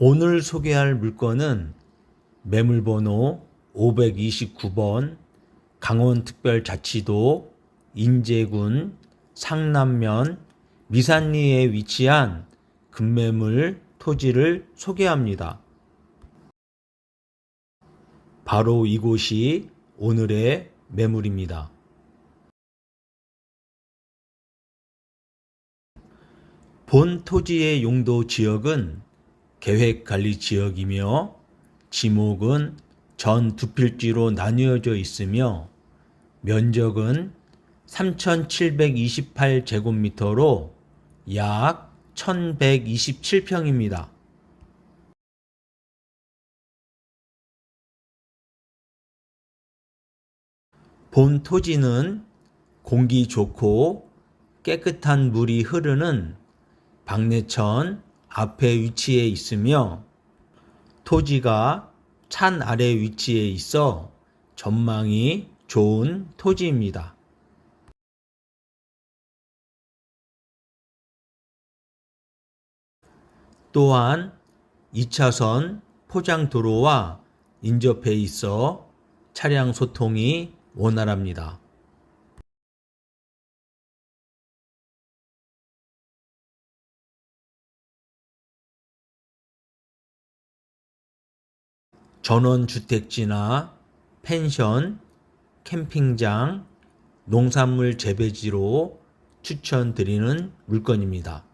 오늘 소개할 물건은 매물번호 529번 강원특별자치도 인제군 상남면 미산리에 위치한 금매물 토지를 소개합니다. 바로 이곳이 오늘의 매물입니다. 본 토지의 용도 지역은 계획관리 지역이며 지목은 전 두 필지로 나뉘어져 있으며 면적은 3,728제곱미터로 약 1,127평입니다. 본 토지는 공기 좋고 깨끗한 물이 흐르는 박내천 앞에 위치해 있으며 토지가 산 아래 위치해 있어 전망이 좋은 토지입니다. 또한 2차선 포장 도로와 인접해 있어 차량 소통이 원활합니다. 전원주택지나 펜션, 캠핑장, 농산물 재배지로 추천드리는 물건입니다.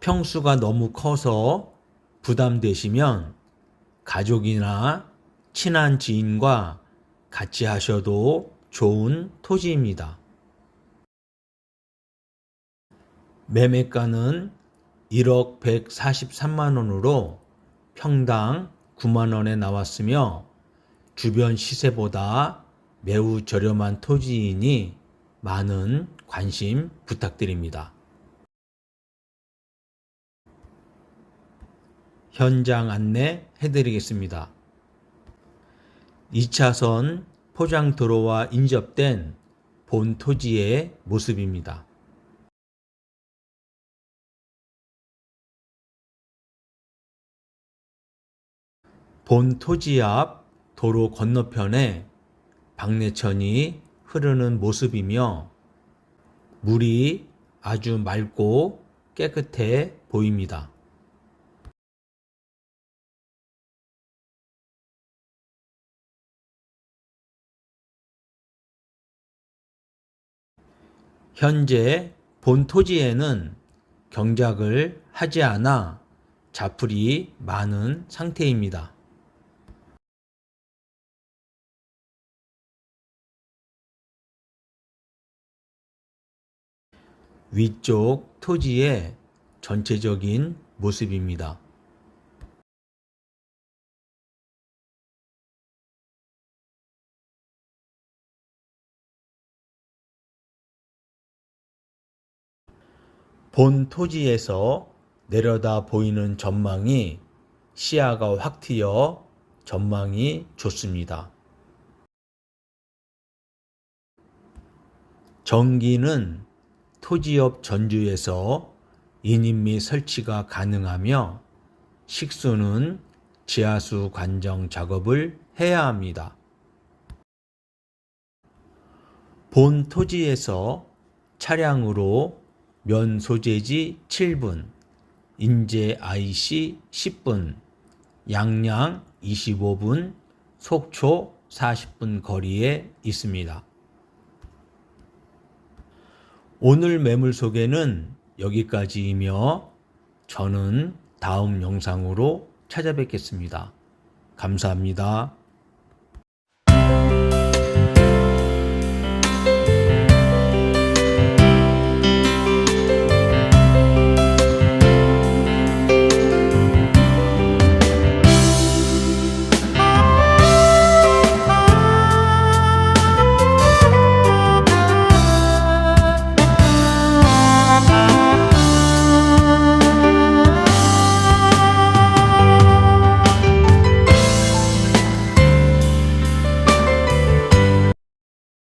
평수가 너무 커서 부담되시면 가족이나 친한 지인과 같이 하셔도 좋은 토지입니다. 매매가는 1억 143만 원으로 평당 9만 원에 나왔으며 주변 시세보다 매우 저렴한 토지이니 많은 관심 부탁드립니다. 현장 안내 해드리겠습니다. 2차선 포장 도로와 인접된 본 토지의 모습입니다. 본 토지 앞 도로 건너편에 박내천이 흐르는 모습이며 물이 아주 맑고 깨끗해 보입니다. 현재 본 토지에는 경작을 하지 않아 자풀이 많은 상태입니다. 위쪽 토지의 전체적인 모습입니다. 본 토지에서 내려다 보이는 전망이 시야가 확 트여 전망이 좋습니다. 전기는 토지업 전주에서 인임 및 설치가 가능하며 식수는 지하수 관정 작업을 해야 합니다. 본 토지에서 차량으로 면 소재지 7분, 인제 IC 10분, 양양 25분, 속초 40분 거리에 있습니다. 오늘 매물 소개는 여기까지이며 저는 다음 영상으로 찾아뵙겠습니다. 감사합니다.